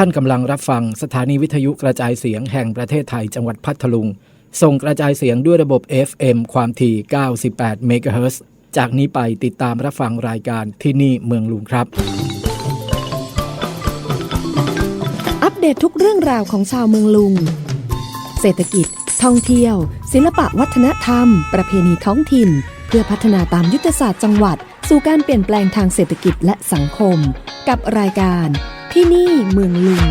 ท่านกำลังรับฟังสถานีวิทยุกระจายเสียงแห่งประเทศไทยจังหวัดพัทลุง ส่งกระจายเสียงด้วยระบบ FM ความถี่ 98 เมกะเฮิรตซ์จากนี้ไปติดตามรับฟังรายการที่นี่เมืองลุงครับ อัปเดตทุกเรื่องราวของชาวเมืองลุง เศรษฐกิจ ท่องเที่ยว ศิลปะวัฒนธรรม ประเพณีท้องถิ่น เพื่อพัฒนาตามยุทธศาสตร์จังหวัด สู่การเปลี่ยนแปลงทางเศรษฐกิจและสังคม กับรายการ ที่นี่เมืองลุง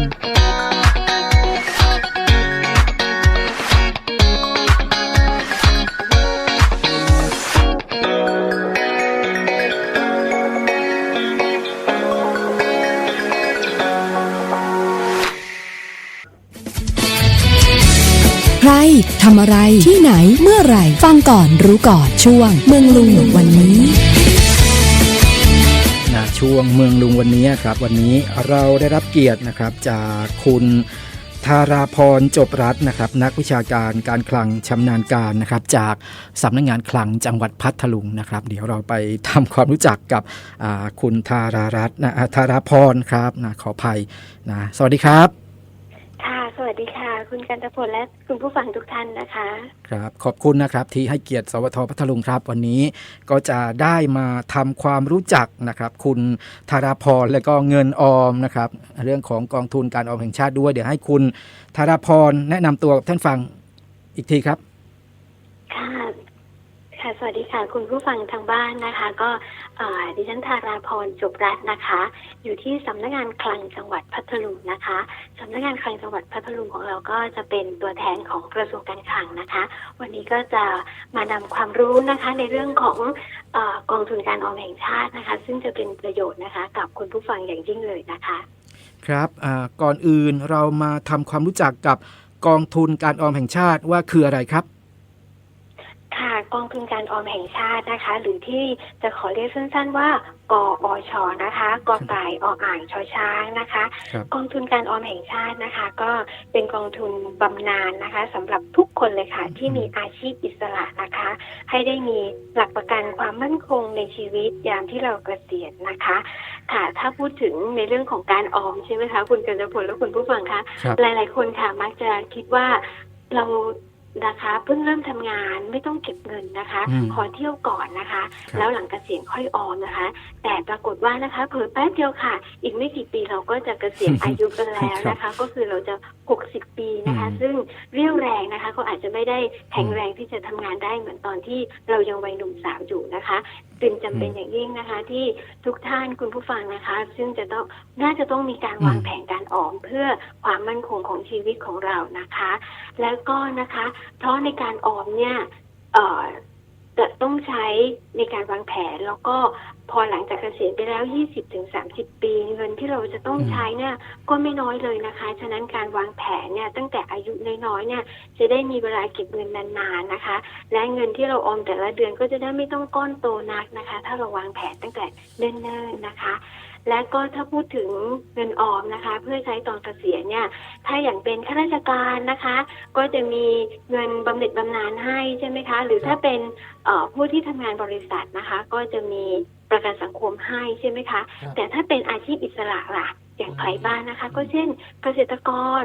ใครทำอะไรที่ไหนเมื่อไหร่ ฟังก่อนรู้ก่อนช่วง เมืองลุงวันนี้ ช่วงเมืองลุงวันนี้ครับ วันนี้เราได้รับเกียรตินะครับจากคุณธาราพรจบรัตน์นะครับ นักวิชาการการคลังชำนาญการนะครับ จากสำนักงานคลังจังหวัดพัทลุงนะครับ เดี๋ยวเราไปทำความรู้จักกับคุณธารารัตน์นะธาราพรครับนะขออภัยนะสวัสดีครับ วัสดีค่ะ คุณกันตพลและคุณผู้ฟังทุกท่านนะคะ ครับขอบคุณนะครับที่ให้เกียรติสวทพัทลุงครับ วันนี้ก็จะได้มาทำความรู้จักนะครับ คุณธาราพรและก็เงินออมนะครับ เรื่องของกองทุนการออมแห่งชาติด้วย เดี๋ยวให้คุณธาราพรแนะนำตัวกับท่านฟังอีกทีครับค่ะ ค่ะ สวัสดีค่ะ คุณผู้ฟังทางบ้านนะคะ ก็ดิฉันธาราพรจบรัตน์นะคะ อยู่ที่สำนักงานคลังจังหวัดพัทลุงนะคะสำนักงานคลังจังหวัดพัทลุงของเราก็จะเป็นตัวแทนของกระทรวงการคลังนะคะ วันนี้ก็จะมานำความรู้นะคะในเรื่องของอกองทุนการออมแห่งชาตินะคะ ซึ่งจะเป็นประโยชน์นะคะ กับคุณผู้ฟังอย่างยิ่งเลยนะคะ ครับก่อนอื่นเรามาทำความรู้จักกับกองทุนการออมแห่งชาติว่าคืออะไรครับ กองทุนการออมแห่งชาตินะคะ หรือที่จะขอเรียกสั้น ๆ ว่ากออชนะคะกอไก่ออ่างชอช้างนะคะครับกองทุนการออมแห่งชาตินะคะ ก็เป็นกองทุนบำนาญนะคะสำหรับทุกคนเลยค่ะ ที่มีอาชีพอิสระนะคะ ให้ได้มีหลักประกันความมั่นคงในชีวิตยามที่เราเกษียณนะคะ ค่ะ ถ้าพูดถึงในเรื่องของการออมใช่ไหมคะ คุณกัญจพลและคุณผู้ฟังคะครับหลาย ๆ คนค่ะมักจะคิดว่าเรา นะคะเพิ่งเริ่มทำงานไม่ต้องเก็บเงินนะคะ อืมขอเที่ยวก่อนนะคะ ครับ แล้วหลังเกษียณค่อยออมนะคะ แต่ปรากฏว่านะคะเผลอแป๊บเดียวค่ะ อีกไม่กี่ปีเราก็จะเกษียณ อายุกันแล้วนะคะ ก็คือเราจะ 60 ปีนะคะ อืมซึ่งเรี่ยวแรงนะคะ ก็อาจจะไม่ได้แข็งแรงที่จะทำงานได้เหมือนตอนที่เรายังวัยหนุ่มสาวอยู่นะคะจึงจำเป็นอย่างยิ่งนะคะ ที่ทุกท่านคุณผู้ฟังนะคะ ซึ่งจะต้องน่าจะต้องมีการวางอืมแผนการออมเพื่อความมั่นคงของชีวิตของเรานะคะ แล้วก็นะคะ เพราะในการออมเนี่ยเอ่อ จะต้องใช้ในการวางแผน แล้วก็พอหลังจากเกษียณไปแล้ว 20-30 ปี เงินที่เราจะต้องใช้เนี่ยก็ไม่น้อยเลยนะคะ ฉะนั้นการวางแผนเนี่ยตั้งแต่อายุน้อยๆเนี่ยจะได้มีเวลาเก็บเงินนานๆนะคะ และเงินที่เราออมแต่ละเดือนก็จะได้ไม่ต้องก้อนโตนักนะคะ ถ้าเราวางแผนตั้งแต่เนิ่นๆนะคะ และก็ถ้าพูดถึงเงินออมนะคะ เพื่อใช้ตอนเกษียณเนี่ย ถ้าอย่างเป็นข้าราชการนะคะ ก็จะมีเงินบำเหน็จบำนาญให้ใช่ไหมคะ หรือถ้าเป็นเอ่อผู้ที่ทำงานบริษัทนะคะ ก็จะมีประกันสังคมให้ใช่ไหมคะครับแต่ถ้าเป็นอาชีพอิสระล่ะอย่างใครบ้างนะคะ ก็เช่นเกษตรกร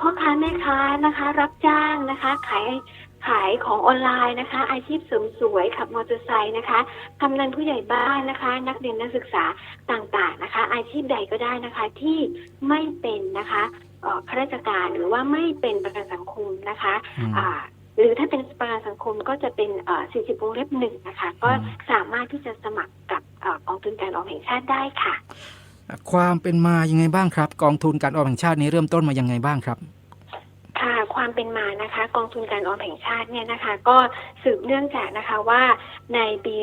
พ่อค้าแม่ค้านะคะ รับจ้างนะคะ ขาย ขายของออนไลน์นะคะ อาชีพเสริมสวยขับมอเตอร์ไซค์นะคะกำนันผู้ใหญ่บ้านนะคะ นักเรียนนักศึกษาต่างๆนะคะ อาชีพใดก็ได้นะคะที่ไม่เป็นนะคะเอ่อข้าราชการหรือว่าไม่เป็นประกันสังคมนะคะอืมอ่าหรือถ้าเป็นประกันสังคมก็จะเป็นเอ่อ40วงเล็บหนึ่งนะคะ ก็อืมสามารถที่จะสมัครกับเออกองทุนการออมแห่งชาติได้ค่ะ ความเป็นมายังไงบ้างครับ กองทุนการออมแห่งชาตินี้เริ่มต้นมายังไงบ้างครับ ค่ะความเป็นมานะคะ กองทุนการออมแห่งชาติเนี่ยนะคะ ก็สืบเนื่องจากนะคะว่าในปี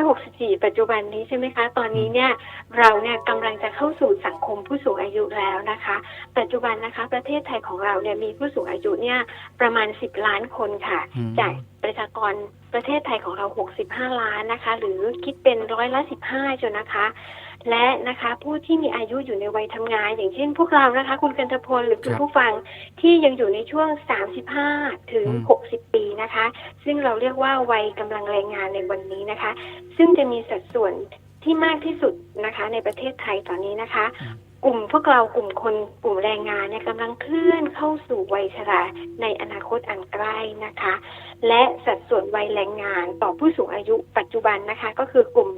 2564 ปัจจุบันนี้ใช่ไหมคะ ตอนนี้เนี่ยเราเนี่ยกำลังจะเข้าสู่สังคมผู้สูงอายุแล้วนะคะ ปัจจุบันนะคะ ประเทศไทยของเราเนี่ยมีผู้สูงอายุเนี่ยประมาณ 10 ล้านคนค่ะอืมจากประชากรประเทศไทยของเรา 65 ล้านนะคะ หรือคิดเป็นร้อยละ 15จนนะคะ และนะคะผู้ที่มีอายุอยู่ในวัยทำงาน อย่างเช่นพวกเรานะคะ คุณกันตพลหรือคุณครับผู้ฟังที่ยังอยู่ในช่วง 35 ถึงอืม60 ปีนะคะ ซึ่งเราเรียกว่าวัยกำลังแรงงานในวันนี้นะคะ ซึ่งจะมีสัดส่วนที่มากที่สุดนะคะในประเทศไทยตอนนี้นะคะ กลุ่มพวกเรากลุ่มคนกลุ่มแรงงานเนี่ยกำลังเคลื่อนเข้าสู่วัยชราในอนาคตอันใกล้นะคะ และสัดส่วนวัยแรงงานต่อผู้สูงอายุปัจจุบันนะคะ ก็คือกลุ่ม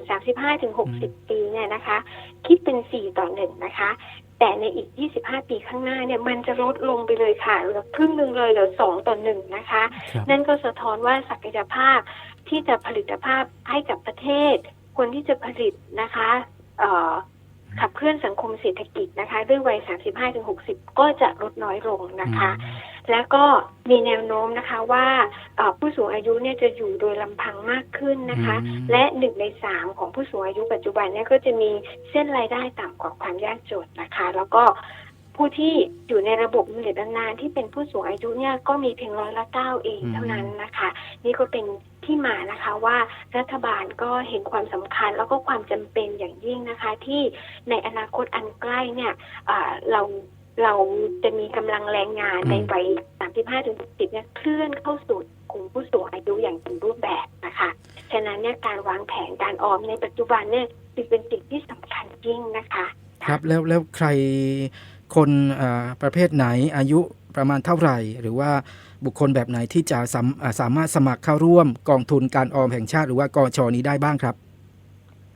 35-60 ปีเนี่ยนะคะ คิดเป็น 4 ต่อ1นะคะ แต่ในอีก 25 ปีข้างหน้าเนี่ยมันจะลดลงไปเลยค่ะเหลือครึ่งหนึ่งเลยเหลือ 2 ต่อ1นะคะครับนั่นก็สะท้อนว่าศักยภาพที่จะผลิตภาพให้กับประเทศ คนที่จะผลิตนะคะเอ่อ ขับเคลื่อนสังคมเศรษฐกิจนะคะ ด้วยวัย 35-60 ก็จะลดน้อยลงนะคะ แล้วก็มีแนวโน้มนะคะว่าเอ่อผู้สูงอายุเนี่ยจะอยู่โดยลำพังมากขึ้นนะคะอืมและหนึ่งในสามของผู้สูงอายุปัจจุบันเนี่ยก็จะมีเส้นรายได้ต่ำกว่าความยากจนนะคะ แล้วก็ ผู้ที่อยู่ในระบบบำเหน็จบำนาญที่เป็นผู้สูงอายุเนี่ยก็มีเพียงร้อยละเก้าเองเท่านั้นนะคะ นี่ก็เป็นที่มานะคะว่ารัฐบาลก็เห็นความสำคัญแล้วก็ความจำเป็นอย่างยิ่งนะคะ ที่ในอนาคตอันใกล้เนี่ยอ่าเราเราจะมีกำลังแรงงานอืมในวัย35ถึง60เนี่ยเคลื่อนเข้าสู่กลุ่มผู้สูงอายุอย่างเต็มรูปแบบนะคะ ฉะนั้นเนี่ยการวางแผนการออมในปัจจุบันเนี่ยจึงเป็นสิ่งที่สำคัญยิ่งนะคะ ครับแล้วแล้วใคร คนอ่าประเภทไหนอายุประมาณเท่าไหร่ หรือว่าบุคคลแบบไหนที่จะสามอ่าสามารถสมัครเข้าร่วมกองทุนการออมแห่งชาติ หรือว่ากอชนี้ได้บ้างครับ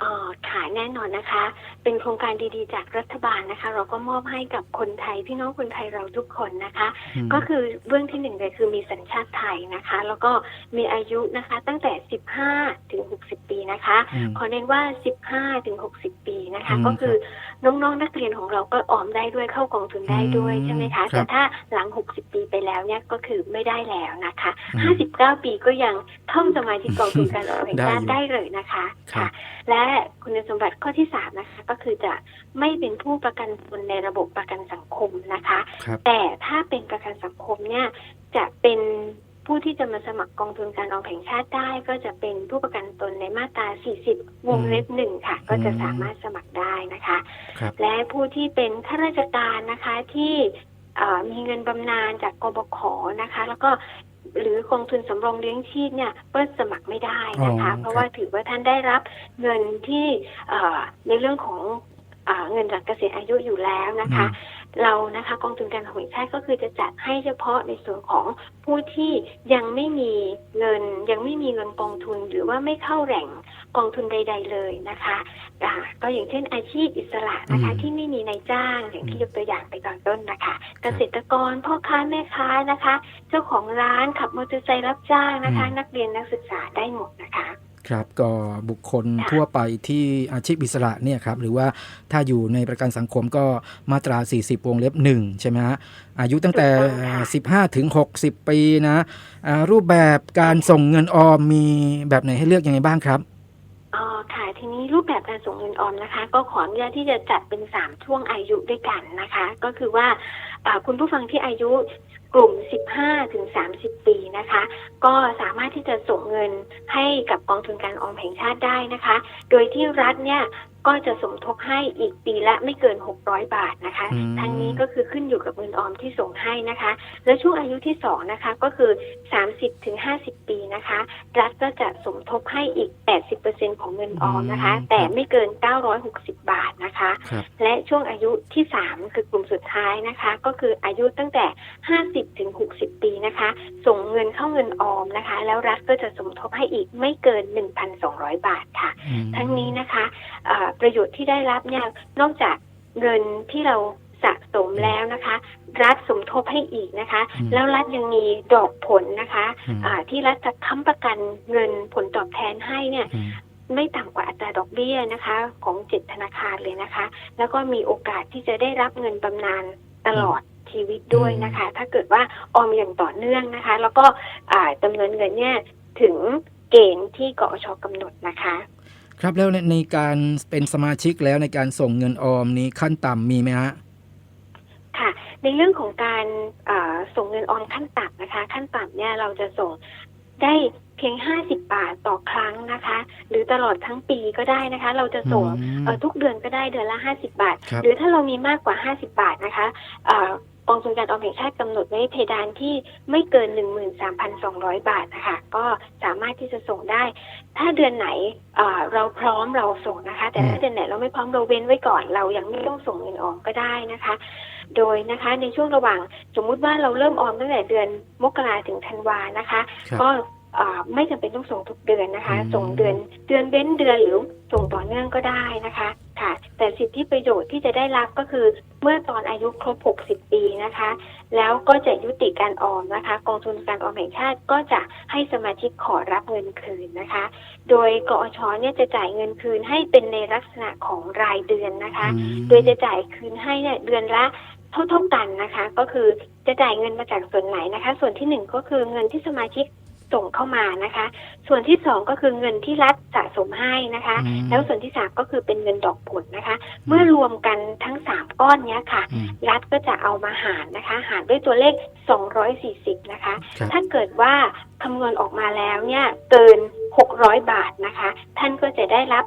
อ๋อค่ะแน่นอนนะคะ เป็นโครงการดีๆ จากรัฐบาลนะคะ เราก็มอบให้กับคนไทยพี่น้องคนไทยเราทุกคนนะคะอืมก็คือเบื้องที่หนึ่งเลยคือมีสัญชาติไทยนะคะ แล้วก็มีอายุนะคะตั้งแต่ 15 ถึง 60 ปีนะคะอืมขอเน้นว่า 15 ถึง 60 ปีนะคะอืมก็คือ น้องๆนักเรียนของเราก็ออมได้ด้วยเข้ากองทุนได้ด้วยอืมใช่ไหมคะครับแต่ถ้าหลัง 60 ปีไปแล้วเนี่ยก็คือไม่ได้แล้วนะคะอืม59 ปีก็ยังเข้าสมาชิกกองทุนการออมแห่งชาติได้ได้อยู่เลยนะคะครับและคุณสมบัติข้อที่สามนะคะ ก็คือจะไม่เป็นผู้ประกันตนในระบบประกันสังคมนะคะครับแต่ถ้าเป็นประกันสังคมเนี่ยจะเป็น ผู้ที่จะมาสมัครกองทุนการออมแห่งชาติได้ ก็จะเป็นผู้ประกันตนในมาตรา 40 วงเล็บหนึ่งค่ะ ก็จะสามารถสมัครได้นะคะครับและผู้ที่เป็นข้าราชการนะคะที่เอ่อมีเงินบำนาญจากกบขนะคะ แล้วก็หรือกองทุนสำรองเลี้ยงชีพเนี่ยก็สมัครไม่ได้นะคะอ๋อเพราะว่าถือว่าท่านได้รับเงินที่เอ่อในเรื่องของเอ่อเงินจากเกษียณอายุอยู่แล้วนะคะ เรานะคะกองทุนการออมแห่งชาติก็คือจะจัดให้เฉพาะในส่วนของผู้ที่ยังไม่มีเงิน ยังไม่มีเงินกองทุนหรือว่าไม่เข้าแหล่งกองทุนใด ๆ เลยนะคะอ่าก็อย่างเช่นอาชีพอิสระนะคะอืมที่ไม่มีนายจ้างอย่างที่อืมยกตัวอย่างไปตอนต้นนะคะ เกษตรกรพ่อค้าแม่ค้านะคะ เจ้าของร้านขับมอเตอร์ไซค์รับจ้างนะคะ นักเรียนนักศึกษาได้หมดนะคะ ครับก็บุคคลทั่วไปที่อาชีพอิสระเนี่ยครับหรือว่าถ้าอยู่ในประกันสังคมก็มาตรา 40 วงเล็บ 1 ใช่ไหมฮะอายุตั้งแต่ 15 ถึง 60 ปีนะรูปแบบการส่งเงินออมมีแบบไหนให้เลือกยังไงบ้างครับอ๋อค่ะทีนี้รูปแบบการส่งเงินออมนะคะ ก็ขออนุญาตที่จะจัดเป็นสามช่วงอายุด้วยกันนะคะ ก็คือว่าคุณผู้ฟังที่อายุ กลุ่ม 15ถึง30 ปีนะคะ ก็สามารถที่จะส่งเงินให้กับกองทุนการออมแห่งชาติได้นะคะ โดยที่รัฐเนี่ย ก็จะสมทบให้อีกปีละไม่เกิน 600 บาทนะคะอืมทั้งนี้ก็คือขึ้นอยู่กับเงินออมที่ส่งให้นะคะ และช่วงอายุที่สองนะคะ ก็คือ 30ถึง50 ปีนะคะ รัฐก็จะสมทบให้อีก 80%ของเงินออมนะคะอืมแต่ไม่เกิน 960 บาทนะคะครับและช่วงอายุที่ 3 คือกลุ่มสุดท้ายนะคะ ก็คืออายุตั้งแต่ 50ถึง60 ปีนะคะ ส่งเงินเข้าเงินออมนะคะ แล้วรัฐก็จะสมทบให้อีกไม่เกิน 1,200 บาทค่ะอืมทั้งนี้นะคะอ่าประโยชน์ที่ได้รับเนี่ยนอกจากเงินที่เราสะสมแล้วนะคะ รัฐสมทบให้อีกนะคะอืมแล้วรัฐยังมีดอกผลนะคะอืมอ่าที่รัฐจะค้ำประกันเงินผลตอบแทนให้เนี่ยอืมไม่ต่ำกว่าอัตราดอกเบี้ยนะคะ ของเจ็ดธนาคารเลยนะคะ แล้วก็มีโอกาสที่จะได้รับเงินบำนาญตลอดชีวิตด้วยนะคะ ถ้าเกิดว่าออมอย่างต่อเนื่องนะคะ แล้วก็อ่าจำนวนเงินเนี่ยถึงเกณฑ์ที่กอชกำหนดนะคะ ครับแล้วในในการเป็นสมาชิกแล้วในการส่งเงินออมนี้ขั้นต่ำมีไหมฮะค่ะ ในเรื่องของการอ่าส่งเงินออมขั้นต่ำนะคะ ขั้นต่ำเนี่ยเราจะส่งได้เพียง 50 บาทต่อครั้งนะคะ หรือตลอดทั้งปีก็ได้นะคะ เราจะส่งอืมเอ่อทุกเดือนก็ได้เดือนละ 50 บาทครับหรือถ้าเรามีมากกว่า 50 บาทนะคะเอ่อกองทุนการออมแห่งชาติกำหนดไว้เพดานที่ไม่เกิน 13,200 บาทนะคะก็สามารถที่จะส่งได้ ถ้าเดือนไหนเอ่อเราพร้อมเราส่งนะคะ แต่ถ้าเดือนไหนเราไม่พร้อมเราเว้นไว้ก่อนเรายังไม่ต้องส่งเงินออมก็ได้นะคะ โดยนะคะในช่วงระหว่างสมมุติว่าเราเริ่มออมตั้งแต่เดือนมกราถึงธันวานะคะครับก็อ่า ไม่จำเป็นต้องส่งทุกเดือนนะคะอืมส่งเดือนเดือนเว้นเดือนหรือส่งต่อเนื่องก็ได้นะคะค่ะ แต่สิทธิประโยชน์ที่จะได้รับก็คือ เมื่อตอนอายุครบ 60 ปีนะคะ แล้วก็จะยุติการออมนะคะ กองทุนการออมแห่งชาติก็จะให้สมาชิกขอรับเงินคืนนะคะ โดยกอชเนี่ยจะจ่ายเงินคืนให้เป็นในลักษณะของรายเดือนนะคะอืมโดยจะจ่ายคืนให้เนี่ยเดือนละเท่าๆกันนะคะ ก็คือจะจ่ายเงินมาจากส่วนไหนนะคะ ส่วนที่หนึ่งก็คือเงินที่สมาชิก ส่งเข้ามานะคะ ส่วนที่สองก็คือเงินที่รัฐสะสมให้นะคะอืมแล้วส่วนที่สามก็คือเป็นเงินดอกผลนะคะ เมื่อรวมกันทั้งสามก้อนเนี้ยค่ะอืมรัฐก็จะเอามาหารนะคะ หารด้วยตัวเลข240นะคะครับถ้าเกิดว่าคำนวณออกมาแล้วเนี่ยเกิน600บาทนะคะ ท่านก็จะได้รับ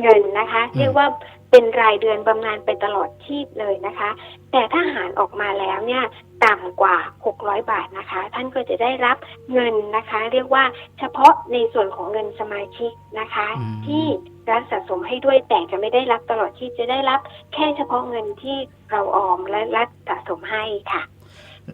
เงินนะคะอืมเรียกว่า เป็นรายเดือนบำนาญไปตลอดชีพเลยนะคะ แต่ถ้าหารออกมาแล้วเนี่ยต่ำกว่า 600 บาทนะคะ ท่านก็จะได้รับเงินนะคะ เรียกว่าเฉพาะในส่วนของเงินสมาชิกนะคะอืมที่รัฐสะสมให้ด้วยแต่จะไม่ได้รับตลอดชีพจะได้รับ แค่เฉพาะเงินที่เราออมและรัฐสะสมให้ค่ะ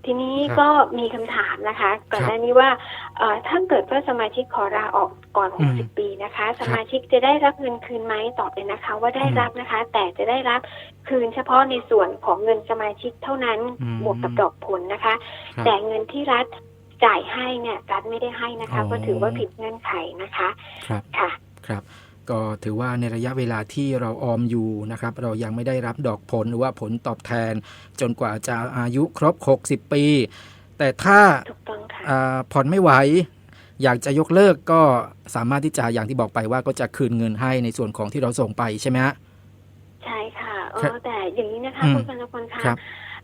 ทีนี้ครับก็มีคำถามนะคะ ก่อนหน้านี้ว่าเอ่อถ้าเกิดว่าสมาชิกขอลาออกก่อนอืม60 ปีนะคะ สมาชิกจะได้รับเงินคืนไหมตอบเลยนะคะ ว่าได้อืมรับนะคะ แต่จะได้รับคืนเฉพาะในส่วนของเงินสมาชิกเท่านั้นอืมบวกกับดอกผลนะคะครับแต่เงินที่รัฐจ่ายให้เนี่ยรัฐไม่ได้ให้นะคะอ๋อก็ถือว่าผิดเงื่อนไขนะคะครับค่ะครับ ก็ถือว่าในระยะเวลาที่เราออมอยู่นะครับ เรายังไม่ได้รับดอกผลหรือว่าผลตอบแทน จนกว่าจะอายุครบ 60 ปี แต่ถ้าถูกต้องค่ะอ่าผ่อนไม่ไหว อยากจะยกเลิกก็สามารถที่จะอย่างที่บอกไปว่าก็จะคืนเงินให้ในส่วนของที่เราส่งไปใช่ไหมฮะใช่ค่ะเอครับอแต่อย่างนี้นะคะอืมคุณกนพลคะครับ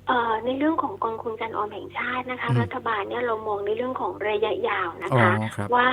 เอ่อในเรื่องของกองทุนการออมแห่งชาตินะคะอืมรัฐบาลเนี่ยเรามองในเรื่องของระยะยาวนะอ๋อคะครับว่า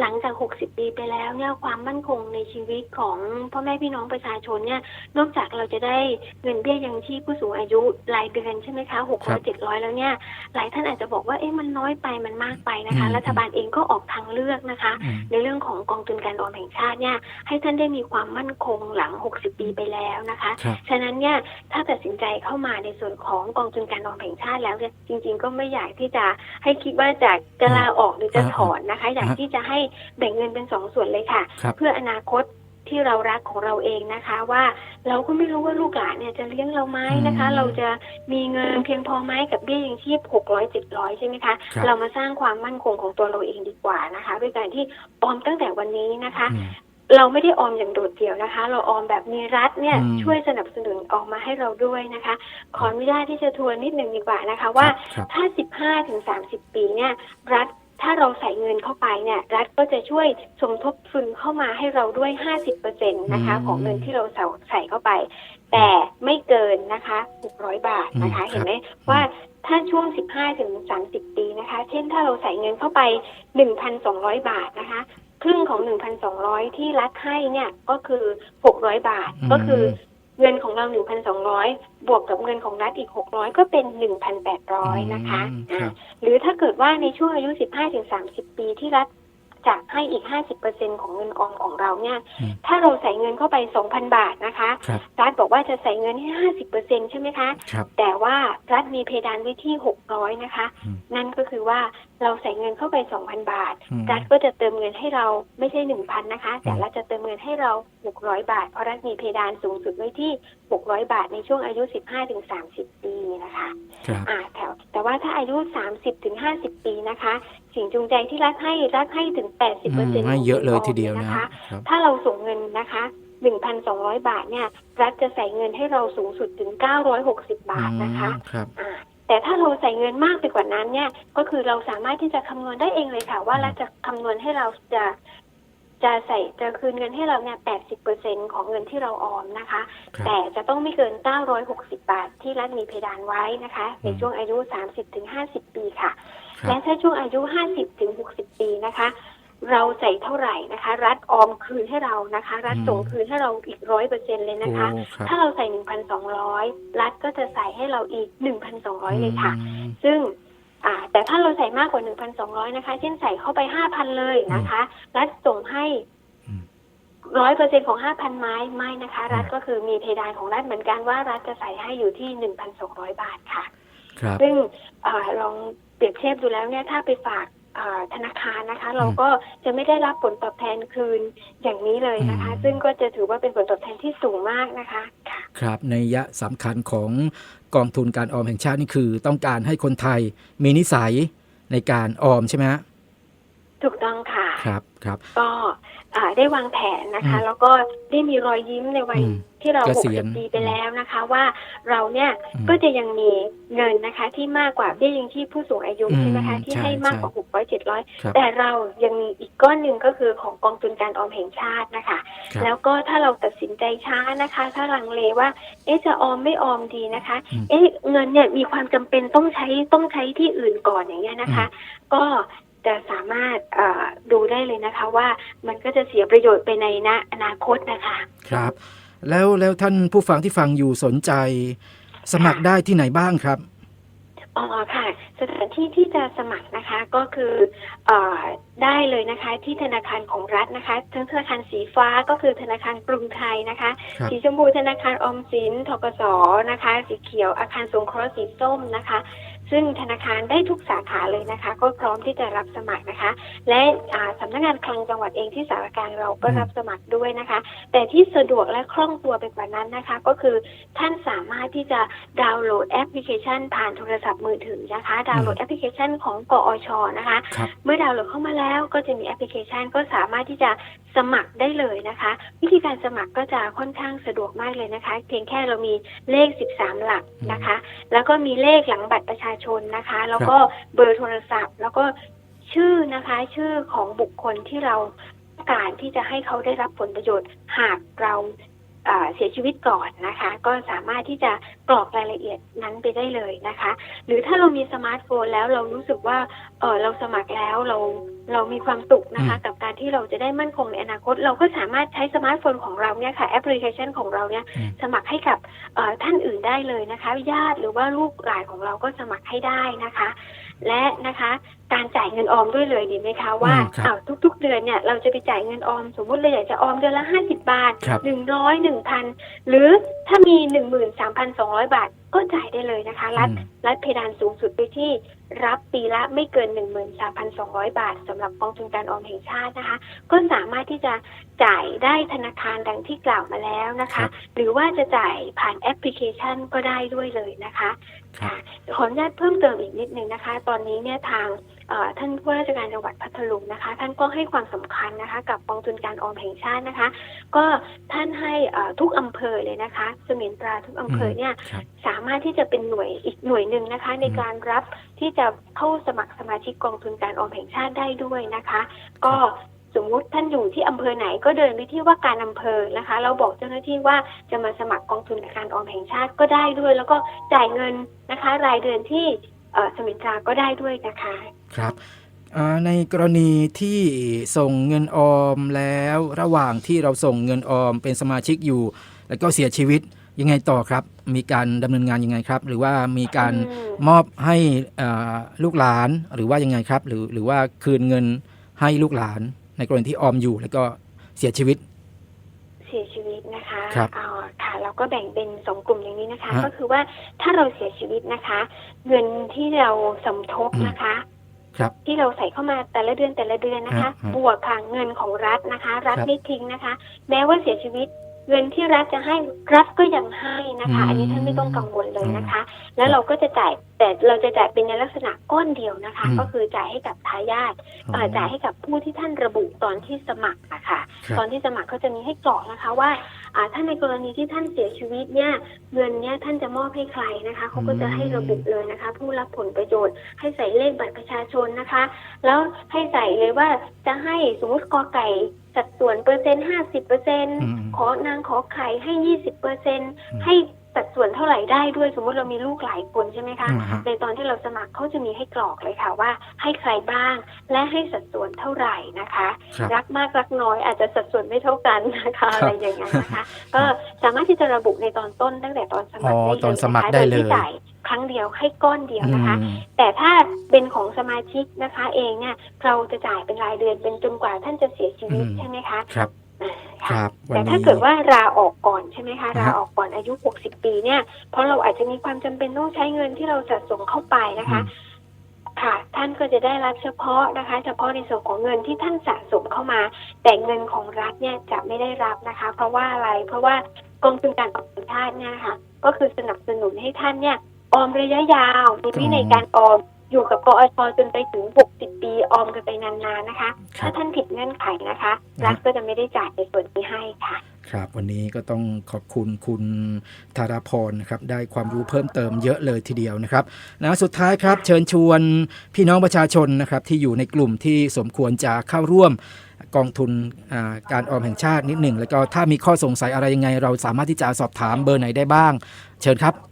หลังจาก 60 ปีไปแล้วเนี่ยความมั่นคงในชีวิตของพ่อแม่พี่น้องประชาชนเนี่ยนอกจากเราจะได้เงินเบี้ยยังชีพผู้สูงอายุรายเดือนใช่ไหมคะหกครัร้อบยเจ็ดร้อยแล้วเนี่ยหลายท่านอาจจะบอกว่าเอ๊ะมันน้อยไปมันมากไปนะคะอืมรัฐบาลเองก็ออกทางเลือกนะคะอืมในเรื่องของกองทุนการออมแห่งชาติเนี่ยให้ท่านได้มีความมั่นคงหลัง 60 ปีไปแล้วนะคะครับฉะนั้นเนี่ยถ้าตัดสินใจเข้ามาในส่วนของกองทุนการออมแห่งชาติแล้วเนี่ยจริง ๆ ก็ไม่อยากที่จะให้คิดว่าจะจะลาออกหรือจะอ่าถอนนะคะ อยากอ่าที่จะให้แบ่งเงินเป็นสองส่วนเลยค่ะ ครับ เพื่ออนาคตที่เรารักของเราเองนะคะ ว่าเราก็ไม่รู้ว่าลูกหลานเนี่ยจะเลี้ยงเราไหมนะคะ อืมเราจะมีเงินเพียงพอไหมกับเบี้ยยังชีพหกร้อยเจ็ดร้อยใช่ไหมคะครับ เรามาสร้างความมั่นคงของตัวเราเองดีกว่านะคะ ด้วยการที่ออมตั้งแต่วันนี้นะคะ อืม เราไม่ได้ออมอย่างโดดเดี่ยวนะคะ เราออมแบบมีรัฐเนี่ยอืม ช่วยสนับสนุนออกมาให้เราด้วยนะคะ ขออนุญาตที่จะทวนนิดหนึ่งดีกว่านะคะว่า ครับ ถ้า 15 ถึง 30 ปีเนี่ย รัฐ ถ้าเราใส่เงินเข้าไปเนี่ยรัฐก็จะช่วยสมทบทุนเข้ามาให้เราด้วย 50%นะคะอืม ของเงินที่เราใส่เข้าไป แต่ไม่เกินนะคะ600 บาทนะคะ อืมครับ เห็นไหมว่าถ้าช่วง 15ถึง30 ปีนะคะ เช่นถ้าเราใส่เงินเข้าไป 1,200 บาทนะคะ ครึ่งของ 1,200 ที่รัฐให้เนี่ยก็คือ 600 บาทอืมก็คือ เงินของเรา1,200บวกกับเงินของรัฐอีก600ก็เป็น1,800นะคะอืมครับอ่าหรือถ้าเกิดว่าในช่วงอายุ15-30ปีที่รัฐจะให้อีก50%ของเงินออมของเราเนี่ยอืมถ้าเราใส่เงินเข้าไป2,000บาทนะคะครับรัฐบอกว่าจะใส่เงินให้50%ใช่ไหมคะครับแต่ว่ารัฐมีเพดานไว้ที่600นะคะอืมนั่นก็คือว่าเราใส่เงินเข้าไป2,000บาทอืมรัฐก็จะเติมเงินให้เราไม่ใช่1,000นะคะ แต่อืมรัฐจะเติมเงินให้เรา600 บาท เพราะรัฐมีเพดานสูงสุดไว้ที่ 600 บาทในช่วงอายุ 15-30 ปีนะคะครับอ่าแถวแต่ว่าถ้าอายุ 30-50 ปีนะคะ สิ่งจูงใจที่รัฐให้รัฐให้ถึง 80%อืมให้เยอะเลยทีเดียวนะนะคะครับถ้าเราส่งเงินนะคะ 1,200 บาทเนี่ย รัฐจะใส่เงินให้เราสูงสุดถึง 960 บาทนะคะอืมครับอ่าแต่ถ้าเราใส่เงินมากไปกว่านั้นเนี่ย ก็คือเราสามารถที่จะคำนวณได้เองเลยค่ะ ว่าอืมรัฐจะคำนวณให้เราจะ จะใส่จะคืนเงินให้เราเนี่ย80%ของเงินที่เราออมนะคะ ครับ แต่จะต้องไม่เกิน 960 บาทที่รัฐมีเพดานไว้นะคะในอืมช่วงอายุ 30-50 ปีค่ะ ครัและบ ถ้าช่วงอายุ 50-60 ปีนะคะ เราใส่เท่าไหร่นะคะ รัฐออมคืนให้เรานะคะ รัฐอืม ส่งคืนให้เราอีกร้อยเปอร์เซ็นเลยนะคะโอ้ครับถ้าเราใส่หนึ่งพันสองร้อยรัฐก็จะใส่ให้เราอีกหนึ่งพันสองร้อยเลยค่ะมซึ่ง อ่าแต่ถ้าเราใส่มากกว่า1,200นะคะ เช่นใส่เข้าไป5,000เลยนะคะ รัฐส่งให้อืมร้อยเปอร์เซ็นของ5,000ไม้ไม่นะคะอืมรัฐก็คือมีเพดานของรัฐเหมือนกันว่ารัฐจะใส่ให้อยู่ที่1,200บาทค่ะ ครับซึ่งอาลองเปรียบเทียบดูแล้วเนี่ยถ้าไปฝากอ่าธนาคารนะคะ เราก็จะไม่ได้รับผลตอบแทนคืนอย่างนี้เลยนะคะอืมซึ่งก็จะถือว่าเป็นผลตอบแทนที่สูงมากนะคะ ครับในยะสำคัญของกองทุนการออมแห่งชาตินี่คือ ต้องการให้คนไทยมีนิสัยในการออมใช่ไหมฮะ ถูกต้องค่ะ ครับครับ ก็อ่าได้วางแผนนะคะอืมแล้วก็ได้มีรอยยิ้มในวัยอืมที่เราเกหกษียสิณบปีไปแล้วนะคะ ว่าเราเนี่ยอืมก็จะยังมีเงินนะคะ ที่มากกว่าเบี้ยยังชีพผู้สูงอายุอืมใช่ไหมคะที่ใช่ให้มากกว่าใช่หกร้อยเจ็ดร้อยครับแต่เรายังมีอีกก้อนหนึ่งก็คือของกองทุนการออมแห่งชาตินะคะครับแล้วก็ถ้าเราตัดสินใจช้านะคะ ถ้าลังเลว่า เอ๊ะจะออมไม่ออมดีนะคะอืมเอ๊ะเงินเนี่ยมีความจำเป็นต้องใช้ต้องใช้ที่อื่นก่อนอย่างเงี้ยนะคะ ก็ จะสามารถเอ่อดูได้เลยนะคะ ว่ามันก็จะเสียประโยชน์ไปในณอนาคตนะคะ ครับ แล้วแล้วท่านผู้ฟังที่ฟังอยู่สนใจ สมัครได้ที่ไหนบ้างครับอ๋อค่ะ สถานที่ที่จะสมัครนะคะก็คือเออได้เลยนะคะที่ธนาคารของรัฐนะคะ ทั้งธนาคารสีฟ้าก็คือธนาคารกรุงไทยนะคะครับสีชมพูธนาคารออมสินทกสนะคะ สีเขียวอาคารสงเคราะห์สีส้มนะคะ ซึ่งธนาคารได้ทุกสาขาเลยนะคะ ก็พร้อมที่จะรับสมัครนะคะ และอ่าสำนักงานคลังจังหวัดเองที่สารกลางเราก็อืมรับสมัครด้วยนะคะ แต่ที่สะดวกและคล่องตัวไปกว่านั้นนะคะ ก็คือท่านสามารถที่จะดาวน์โหลดแอปพลิเคชัน ผ่านโทรศัพท์มือถือนะคะ ดาวน์โหลดแอปพลิเคชันของกอชนะคะครับเมื่อดาวน์โหลดเข้ามาแล้วก็จะมีแอปพลิเคชันก็สามารถที่จะ สมัครได้เลยนะคะ วิธีการสมัครก็จะค่อนข้างสะดวกมากเลยนะคะ เพียงแค่เรามีเลข 13 หลักนะคะ แล้วก็มีเลขหลังบัตรประชาชนนะคะ แล้วก็เบอร์โทรศัพท์ แล้วก็ชื่อนะคะชื่อของบุคคลที่เราการที่จะให้เขาได้รับผลประโยชน์หากเรา เสียชีวิตก่อนนะคะ ก็สามารถที่จะกรอกรายละเอียดนั้นไปได้เลยนะคะ หรือถ้าเรามีสมาร์ทโฟนแล้วเรารู้สึกว่าเออเราสมัครแล้วเราเรามีความสุขนะคะ กับการที่เราจะได้มั่นคงในอนาคต เราก็สามารถใช้สมาร์ทโฟนของเราเนี่ยค่ะแอปพลิเคชันของเราเนี่ยอืมสมัครให้กับเอ่อท่านอื่นได้เลยนะคะ ญาติหรือว่าลูกหลานของเราก็สมัครให้ได้นะคะ และนะคะ การจ่ายเงินออมด้วยเลยดีไหมคะว่าอืมครับอ้าวทุก ๆ เดือนเนี่ยเราจะไปจ่ายเงินออม สมมุติเราอยากจะออมเดือนละห้าสิบบาทครับ หนึ่งร้อยหนึ่งพันหรือถ้ามีหนึ่งหมื่นสามพันสองร้อยบาท ก็จ่ายได้เลยนะคะรัฐ อืมรัฐเพดานสูงสุดไปที่รับปีละไม่เกิน 13,200 บาทสำหรับกองทุนการออมแห่งชาตินะคะ ก็สามารถที่จะจ่ายได้ธนาคารดังที่กล่าวมาแล้วนะครัคะ บ หรือว่าจะจ่ายผ่านแอปพลิเคชันก็ได้ด้วยเลยนะคะครับขออนุญาตเพิ่มเติมอีกนิดนึงนะคะ ตอนนี้เนี่ยทางเอ่อ ท่านผู้ว่าราชการจังหวัดพัทลุงนะคะ ท่านก็ให้ความสำคัญนะคะ กับกองทุนการออมแห่งชาตินะคะ ก็ท่านให้เอ่อทุกอำเภอเลยนะคะเสมียนตราทุกอำเภอเนี่ยครับสามารถที่จะเป็นหน่วยอีกหน่วยหนึ่งนะคะ ในการรับที่จะเข้าสมัครสมาชิกกองทุนการออมแห่งชาติได้ด้วยนะคะ ก็สมมุติท่านอยู่ที่อำเภอไหนก็เดินไปที่ว่าการอำเภอนะคะ เราบอกเจ้าหน้าที่ว่าจะมาสมัครกองทุนการออมแห่งชาติก็ได้ด้วย แล้วก็จ่ายเงินนะคะ รายเดือนที่เอ่อสมินตราก็ได้ด้วยนะคะ ครับอ่าในกรณีที่ส่งเงินออมแล้วระหว่างที่เราส่งเงินออมเป็นสมาชิกอยู่ แล้วก็เสียชีวิตยังไงต่อครับ มีการดำเนินงานยังไงครับ หรือว่ามีการอืมมอบให้อ่าลูกหลานหรือว่ายังไงครับ หรือหรือว่าคืนเงินให้ลูกหลาน ในกรณีที่ออมอยู่ แล้วก็เสียชีวิต เสียชีวิตนะคะครับอ๋อค่ะเราก็แบ่งเป็นสองกลุ่มอย่างนี้นะคะฮะก็คือว่าถ้าเราเสียชีวิตนะคะ เงินที่เราสมทบอืมนะคะ ครับที่เราใส่เข้ามาแต่ละเดือนแต่ละเดือนนะคะฮะฮะบวกค่ะเงินของรัฐนะคะ รัฐครับไม่ทิ้งนะคะ แม้ว่าเสียชีวิตเงินที่รัฐจะให้รัฐก็ยังให้นะคะอืมอันนี้ท่านไม่ต้องกังวลเลยนะคะคแล้รัวบเราก็จะจ่ายแต่เราจะจ่ายเป็นในลักษณะก้อนเดียวนะคะอืมก็คือจ่ายให้กับทายาทเอ่อจ่ายให้กับผู้ที่ท่านระบุตอนที่สมัครนะคะครับตอนที่สมัครเขาจะมีให้กรอกนะคะว่าอ่า ถ้าในกรณีที่ท่านเสียชีวิตเนี่ยเงินเนี่ยท่านจะมอบให้ใครนะคะเขาก็จะให้ระบุเลยนะคะ ผู้รับผลประโยชน์ ให้ใส่เลขบัตรประชาชนนะคะ แล้วให้ใส่เลยว่าจะให้สมมติกอไก่สัดส่วนเปอร์เซ็นต์ห้าสิบเปอร์เซ็นอืมขอนางขอไข่ให้ยี่สิบเปอร์เซ็นอืมให้ สัดส่วนเท่าไหร่ได้ด้วยสมมุติเรามีลูกหลายคนใช่ไหมคะอืมฮะในตอนที่เราสมัครเขาจะมีให้กรอกเลยค่ะว่า ให้ใครบ้างและให้สัดส่วนเท่าไหร่นะคะครับรักมากรักน้อยอาจจะสัดส่วนไม่เท่ากันนะคะครับอะไรอย่างเงี้ยนะคะก็สามารถที่จะระบุในตอนต้นตั้งแต่ตอนสมัครอ๋อได้เลยตอนสมัครนะคะได้โดเลยที่จ่ายครั้งเดียวให้ก้อนเดียวอืนะคะมแต่ถ้าเป็นของสมาชิกนะคะ เองเนี่ยเราจะจ่ายเป็นรายเดือนเป็นจนกว่าท่านจะเสียชีวิตอืมใช่ไหมคะ ครับอ่าคค่ะรับวันแต่นี้ถ้าเกิดว่าลาออกก่อนใช่ไหมคะอ่าลาฮะออกก่อนอายุ 60 ปีเนี่ย เพราะเราอาจจะมีความจำเป็นต้องใช้เงินที่เราสะสมเข้าไปนะคะอืมค่ะ ท่านก็จะได้รับเฉพาะนะคะ เฉพาะในส่วนของเงินที่ท่านสะสมเข้ามา แต่เงินของรัฐเนี่ยจะไม่ได้รับนะคะ เพราะว่าอะไรเพราะว่ากองทุนการออมแห่งชาติเนี่ยนะคะก็คือสนับสนุนให้ท่านเนี่ยออมระยะยาวมีวินัยการออม อยู่กับกอชจนไปถึง 60 ปีออมกันไปนานๆนะคะ ครัถ้าบท่านผิดเงื่อนไขนะคะนะรัฐก็จะไม่ได้จ่ายในส่วนนี้ให้ค่ะ ครับ วันนี้ก็ต้องขอบคุณคุณธาราพรนะครับได้ความรู้เพิ่มเติมเยอะเลยทีเดียวนะครับนะสุดท้ายครับ เชิญชวนพี่น้องประชาชนนะครับที่อยู่ในกลุ่มที่สมควรจะเข้าร่วมกองทุนอ่าการออมแห่งชาตินิดหนึ่ง แล้วก็ถ้ามีข้อสงสัยอะไรยังไง เราสามารถที่จะสอบถามเบอร์ไหนได้บ้าง เชิญครับค่ะ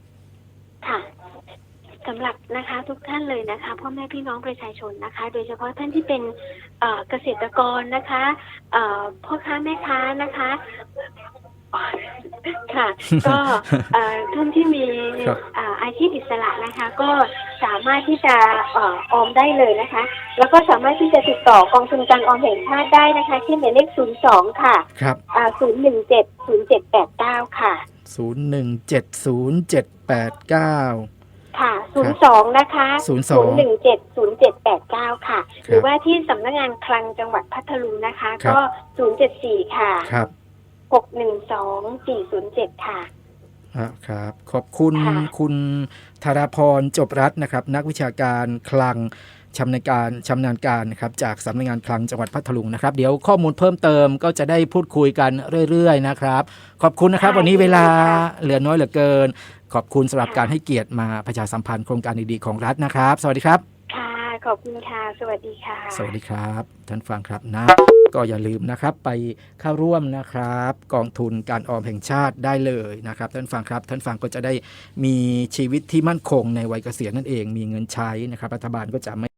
สำหรับนะคะทุกท่านเลยนะคะพ่อแม่พี่น้องประชาชนนะคะ โดยเฉพาะท่านที่เป็นเอ่อเกษตรกรนะคะเอ่อพ่อค้าแม่ค้านะคะค่ะก็เอ่อท่านที่มีครับเอ่ออาชีพอิสระนะคะ ก็สามารถที่จะเอ่อออมได้เลยนะคะ แล้วก็สามารถที่จะติดต่อกองทุนการออมแห่งชาติได้นะคะที่หมายเลขศูนย์สองค่ะครับศูนย์หนึ่งเจ็ดศูนย์เจ็ดแปดเก้า ค่ะ01707789ค่ะ 02 นะคะ 02 017 0789 ค่ะ หรือว่าที่สำนักงานคลังจังหวัดพัทลุงนะคะ ครับ ก็ 074 ค่ะ ครับ 612 407 ค่ะ อะครับ ขอบคุณค่ะ คุณธาราพรจบรัตน์นะครับ นักวิชาการคลังชำนาญการชำนาญการนะครับจากสำนักงานคลังจังหวัดพัทลุงนะครับ เดี๋ยวข้อมูลเพิ่มเติมก็จะได้พูดคุยกันเรื่อยๆนะครับ ขอบคุณนะครับค่ะวันนี้เวลายินดีค่ะเหลือน้อยเหลือเกิน ขอบคุณสำหรับค่ะการให้เกียรติมาประชาสัมพันธ์โครงการดีๆของรัฐนะครับ สวัสดีครับ ค่ะ ขอบคุณค่ะ สวัสดีค่ะ สวัสดีครับท่านฟังครับนะ ก็อย่าลืมนะครับไปเข้าร่วมนะครับ กองทุนการออมแห่งชาติได้เลยนะครับ ท่านฟังครับ ท่านฟังก็จะได้มีชีวิตที่มั่นคงในวัยเกษียณนั่นเอง มีเงินใช้นะครับ รัฐบาลก็จะไม่